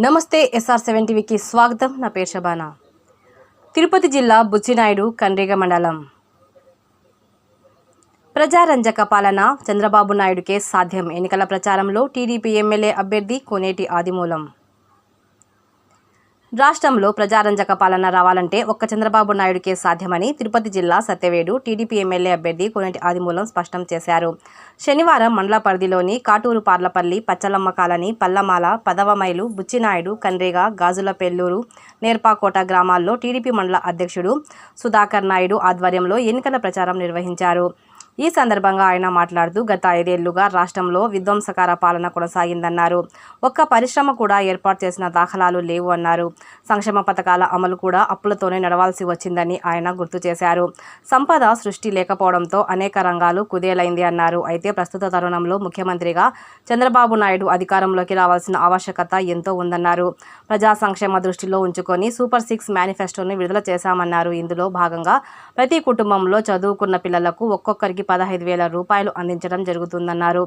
నమస్తే SR seven టీవీకి స్వాగతం. నా పేరు శబానా. తిరుపతి జిల్లా బుచ్చినాయుడు కండ్రిగ మండలం. ప్రజారంజక పాలన చంద్రబాబు నాయుడుకే సాధ్యం. ఎన్నికల ప్రచారంలో టీడీపీ ఎమ్మెల్యే అభ్యర్థి కోనేటి ఆదిమూలం. రాష్ట్రంలో ప్రజారంజక పాలన రావాలంటే ఒక్క చంద్రబాబు నాయుడుకే సాధ్యమని తిరుపతి జిల్లా సత్యవేడు టీడీపీ ఎమ్మెల్యే అభ్యర్థి కొనేటి ఆదిమూలం స్పష్టం చేశారు. శనివారం మండల పరిధిలోని కాటూరు పార్లపల్లి పచ్చలమ్మ కాలనీ పల్లమాల పదవ మైలు బుచ్చినాయుడు కండ్రిగ గాజుల పెల్లూరు నేర్పాకోట గ్రామాల్లో టీడీపీ మండల అధ్యక్షుడు సుధాకర్ నాయుడు ఆధ్వర్యంలో ఎన్నికల ప్రచారం నిర్వహించారు. ఈ సందర్భంగా ఆయన మాట్లాడుతూ గత ఐదేళ్ళుగా రాష్ట్రంలో విధ్వంసకర పాలన కొనసాగిందన్నారు. ఒక్క పరిశ్రమ కూడా ఏర్పాటు చేసిన దాఖలాలు లేవు అన్నారు. సంక్షేమ పథకాల అమలు కూడా అప్పులతోనే నడవాల్సి వచ్చిందని ఆయన గుర్తు చేశారు. సంపద సృష్టి లేకపోవడంతో అనేక రంగాలు కుదేలైంది అన్నారు. అయితే ప్రస్తుత తరుణంలో ముఖ్యమంత్రిగా చంద్రబాబు నాయుడు అధికారంలోకి రావాల్సిన ఆవశ్యకత ఎంతో ఉందన్నారు. ప్రజా సంక్షేమ దృష్టిలో ఉంచుకొని సూపర్ సిక్స్ మేనిఫెస్టోని విడుదల చేశామన్నారు. ఇందులో భాగంగా ప్రతి కుటుంబంలో చదువుకున్న పిల్లలకు ఒక్కొక్కరికి పదహైదు వేల రూపాయలు అందించడం జరుగుతుందన్నారు.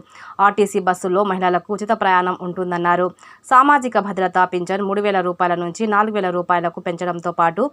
ఆర్టీసీ బస్సుల్లో మహిళలకు ఉచిత ప్రయాణం ఉంటుందన్నారు. సామాజిక భద్రత పింఛన్ మూడు వేల రూపాయల నుంచి నాలుగు వేల రూపాయలకు పెంచడంతో పాటు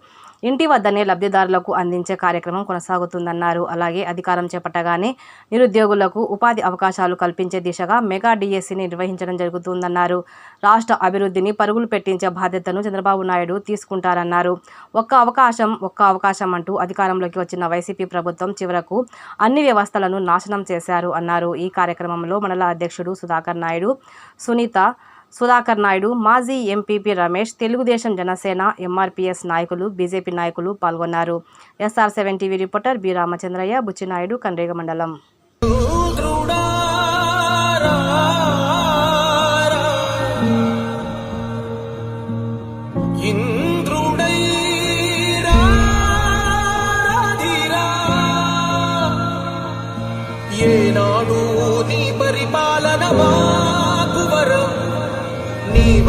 ఇంటి వద్దనే లబ్ధిదారులకు అందించే కార్యక్రమం కొనసాగుతుందన్నారు. అలాగే అధికారం చేపట్టగానే నిరుద్యోగులకు ఉపాధి అవకాశాలు కల్పించే దిశగా మెగా డిఎస్సిని నిర్వహించడం జరుగుతుందన్నారు. రాష్ట్ర అభివృద్ధిని పరుగులు పెట్టించే బాధ్యతను చంద్రబాబు నాయుడు తీసుకుంటారన్నారు. ఒక్క అవకాశం ఒక్క అవకాశం అంటూ అధికారంలోకి వచ్చిన వైసీపీ ప్రభుత్వం చివరకు అన్ని వ్యవస్థలను నాశనం చేశారు అన్నారు. ఈ కార్యక్రమంలో మండల అధ్యక్షుడు సుధాకర్ నాయుడు సునీత సుధాకర్ నాయుడు మాజీ ఎంపీపీ రమేష్ తెలుగుదేశం జనసేన ఎంఆర్పీఎస్ నాయకులు బీజేపీ నాయకులు పాల్గొన్నారు. SR seven TV reporter B Ramachandraiah Buchinaidu Kandriga మండలం.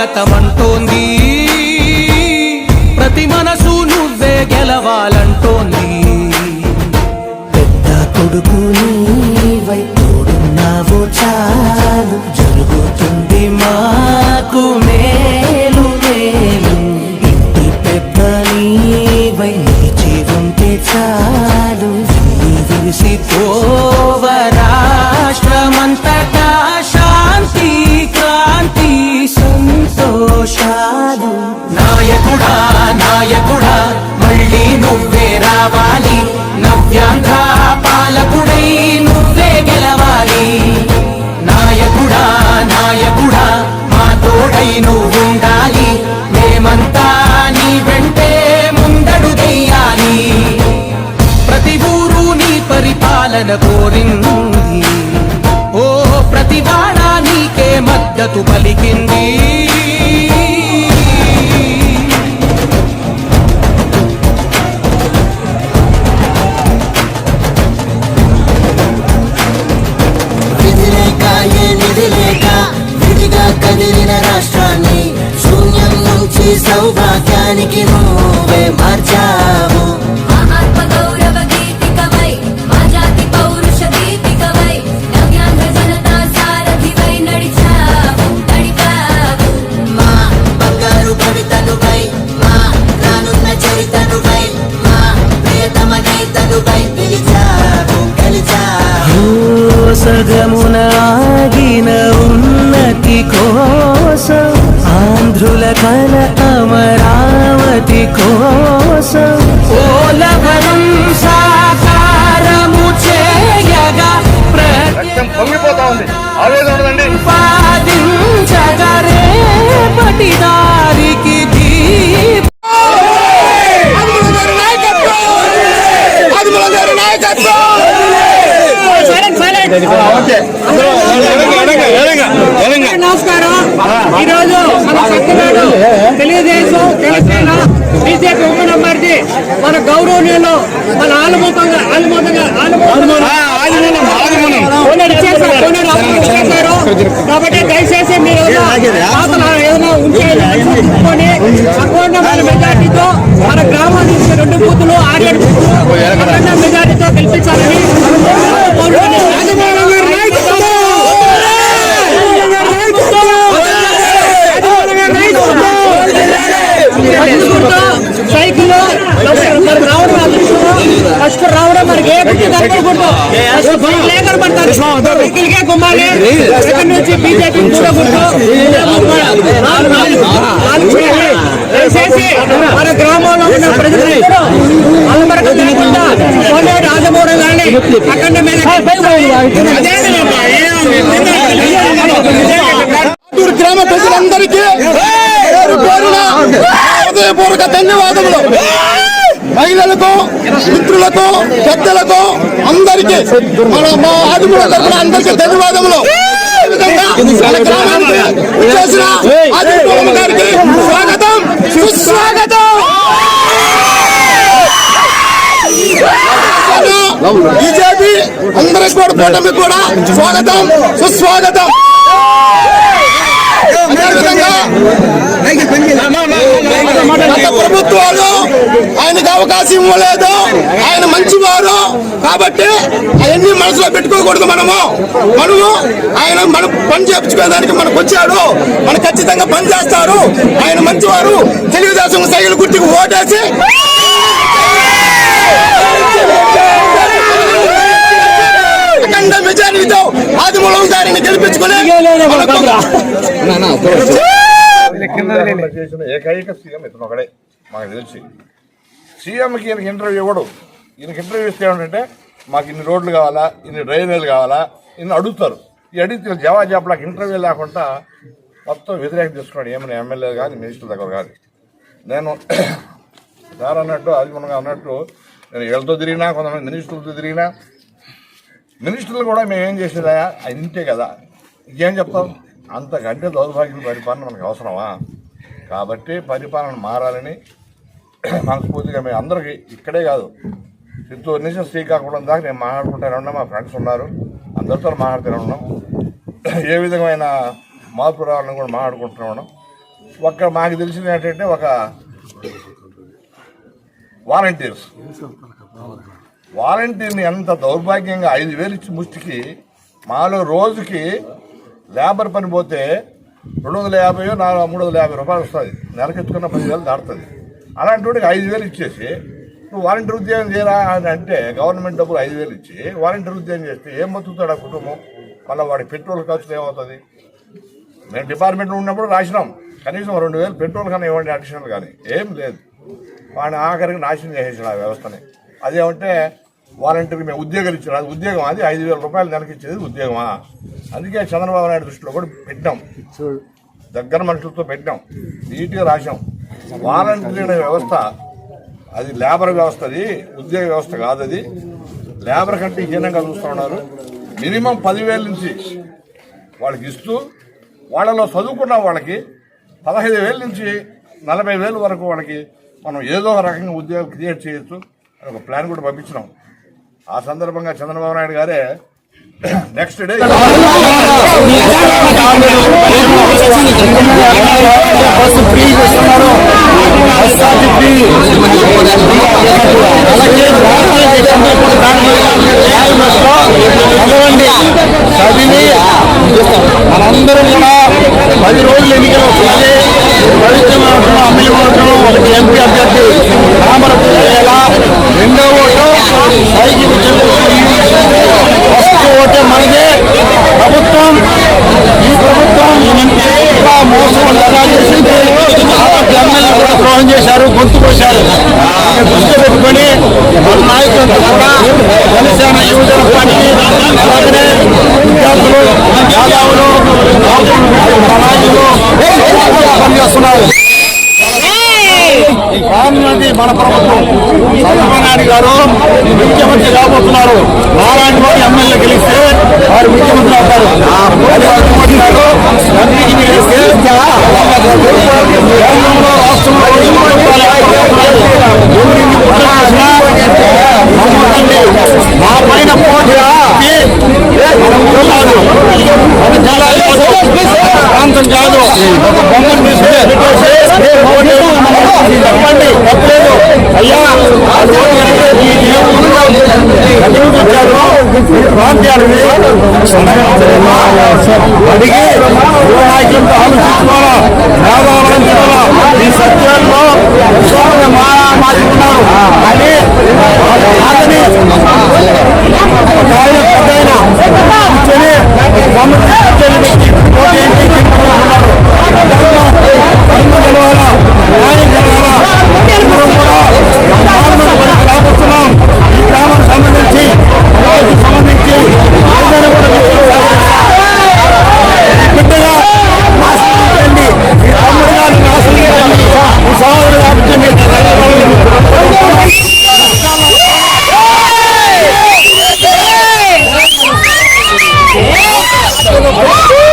స్వాగతం పరిపాలన కోరింది. ఓ ప్రతివాడ నీకే మద్దతు పలికింది. రాష్ట్రాన్ని శూన్యం నుంచి సౌభాగ్యానికి నువ్వు సగమున ఆగిన ఉన్నతి కోసం ఆంధ్రుల కల అమరావతి కోసం పోలవరం సాకారము చేయగా రక్తం పొంగిపోతా ఉంది. ఆవేదన గౌరవనీయులు మన ఆలుమూతంగా ఆలుమూతంగా చేశారు కాబట్టి దయచేసి మీరు ఏదైనా ఉంటే అఖండమైన మెజార్టీతో మన గ్రామం నుంచి రెండు బూతులు ఆరేడు బూతులు అఖండ మెజార్టీతో గెలిపించాలని కోరుతున్నాను. సైకిల్ మరి రావడం అదృష్టం ఫస్ట్ రావడం మనకి ఏ గుర్తు కనపడకూడదు ఫస్ట్ బైక్లే కనపడతారు సైకిల్కే గుమ్మాలి సెకండ్ నుంచి బీజేపీ కూడా గుర్తు నాలుగు నాలుగు నాలుగు చేయాలి. దయచేసి మన గ్రామంలో ఉన్న ప్రజలందరూ అలమరకు లేకుండా కోనేరు రాజమౌళి గారిని అఖండ మీద అదే చిత్తూరు గ్రామ ప్రజలందరికీ పేరు పేరున హృదయపూర్వక ధన్యవాదములు మహిళలకు మిత్రులకు పెద్దలకు అందరికీ మన మా ఆదిమూల తరపున అందరికీ ధన్యవాదములు. మన గ్రామానికి చేసిన ఆదిమూలమ్మ గారికి స్వాగతం సుస్వాగతం. బీజేపీ అందరికి కూడా కూటమి కూడా స్వాగతం సుస్వాగతం. అదేవిధంగా గత ప్రభుత్వాలు ఆయనకు అవకాశం ఇవ్వలేదు. ఆయన మంచివారు. కాబట్టి అవన్నీ మనసులో పెట్టుకోకూడదు మనము. మనము ఆయన మన పని చేపించుకోవడానికి మనకు వచ్చాడు. మన ఖచ్చితంగా పని చేస్తారు. ఆయన మంచివారు. తెలుగుదేశం సైకిల్ గుర్తుకు ఓటేసి అఖండ మెజారిటీతో ఆదిమూలం గారిని గెలిపించుకుని చేసిన ఏకైక సీఎం ఇతను ఒకడే మాకు తెలిసి. సీఎంకి ఈయనకి ఇంటర్వ్యూ ఇవ్వడు. ఈయనకి ఇంటర్వ్యూ ఇస్తే ఏమంటే మాకు ఇన్ని రోడ్లు కావాలా ఇన్ని డ్రైనేజీలు కావాలా ఇన్ని అడుగుతారు. ఈ అడిగితే జవాబు చెప్పలేక ఇంటర్వ్యూ లేకుండా మొత్తం వ్యతిరేకం తీసుకున్నాడు. ఏమైనా ఎమ్మెల్యే కానీ మినిస్టర్ దగ్గర కానీ నేను సార్ అన్నట్టు అదిమనగా అన్నట్టు నేను వీళ్ళతో తిరిగినా కొంతమంది మినిస్టర్లతో తిరిగినా మినిస్టర్లు కూడా మేము ఏం చేసేదా ఇంతే కదా. ఇంకేం చెప్తాం? అంతకంటే దౌర్భాగ్యం పరిపాలన మనకు అవసరమా? కాబట్టి పరిపాలన మారాలని మనస్ఫూర్తిగా మేము అందరికీ ఇక్కడే కాదు చిత్తూరు నుంచి శ్రీకాకుళం దాకా నేను మాట్లాడుకుంటానే ఉన్నా మా ఫ్రెండ్స్ ఉన్నారు అందరితో మాట్లాడుతూనే ఉన్నాం. ఏ విధమైన మార్పు రావాలని కూడా మాట్లాడుకుంటూనే ఉన్నాం. ఒక్క మాకు తెలిసింది ఏంటంటే ఒక వాలంటీర్స్. వాలంటీర్ని ఎంత దౌర్భాగ్యంగా ఐదు వేలు ఇచ్చి ముష్టికి మాలో రోజుకి లేబర్ పని పోతే రెండు వందల యాభై నాలుగు మూడు వందల యాభై రూపాయలు వస్తుంది నెలకెత్తుకున్న పదివేలు దాటుతుంది. అలాంటి వాడికి ఐదు వేలు ఇచ్చేసి నువ్వు వాలంటీర్ ఉద్యోగం చేయరా అని అంటే గవర్నమెంట్ డబ్బులు ఐదు వేలు ఇచ్చి వాలంటీర్ ఉద్యోగం చేస్తే ఏం బతుకుతాడు ఆ కుటుంబం? మళ్ళీ వాడి పెట్రోల్ ఖర్చులు ఏమవుతుంది? మేము డిపార్ట్మెంట్లో ఉన్నప్పుడు రాసినాం. కనీసం రెండు వేలు పెట్రోల్ కానీ ఇవ్వండి అడిషనల్ కానీ. ఏం లేదు. వాడిని ఆఖరికి నాశనం చేసేసాడు ఆ వ్యవస్థని. అదేమంటే వాలంటీర్కి మేము ఉద్యోగాలు ఇచ్చారు అది ఉద్యోగం అది ఐదు వేల రూపాయలు నెలకి ఇచ్చేది ఉద్యోగమా? అందుకే చంద్రబాబు నాయుడు దృష్టిలో కూడా పెట్టాం. దగ్గర మనుషులతో పెట్టాం. నీట్గా రాశాం. వాలంటీర్ అనే వ్యవస్థ అది లేబర్ వ్యవస్థ అది ఉద్యోగ వ్యవస్థ కాదు అది. లేబర్ కంటే హీనంగా చూస్తూ ఉన్నారు. మినిమం పదివేల నుంచి వాళ్ళకి ఇస్తూ వాళ్ళలో చదువుకున్న వాళ్ళకి పదహైదు వేల నుంచి నలభై వేల వరకు వాళ్ళకి మనం ఏదో రకంగా ఉద్యోగం క్రియేట్ చేయొచ్చు అని ఒక ప్లాన్ కూడా పంపించినాం. ఆ సందర్భంగా చంద్రబాబు నాయుడు గారే నెక్స్ట్ డే చదివి మనందరం కూడా పది రోజులు ఎన్నికలు వస్తుంది ప్రభుత్వం అవసరం అమలు అవసరం ఒకటి ఎంపీ అభ్యర్థి రామరపు చేయాలా రెండో ఓటు సైకిల్ ఫస్ట్ ఓటే మనదే ప్రభుత్వం ఈ ప్రభుత్వం ఇంకా మోసం ఎలా చేసింది కాబట్టి ఎమ్మెల్యే కూడా ద్రోహం చేశారు గొంతు కోశారు దృష్టి పెట్టుకొని మన నాయకులంతా కూడా జనసేన యువజన పార్టీ అలాగనే విద్యార్థులు యాదవులు రానున్నది మన ప్రభుత్వం. చంద్రబాబు నాయుడు గారు ముఖ్యమంత్రి కాబోతున్నారు. నారాయణ గారు ఎమ్మెల్యే గెలిస్తే వారు ముఖ్యమంత్రి అవుతారు. కేంద్రంలో రాష్ట్రంలో ఎన్ని కుట్రలు చేసినా నమ్మకండి. మా పైన పోటీ మనం చూడాలి మన జిల్లాలో ప్రాంతం కాదు ఒక బొమ్మను తీసుకుని పెట్టేసి, ఏ ఓటు వేయమని మనం చెప్పండి తప్పలేదు అయ్యా ఆ ఓటు వేస్తే ఈ దేవుడు ఎందుకు వచ్చారు? ఈ ప్రాంతాలని అడిగి యువ నాయకులతో ఆలోచించుకొని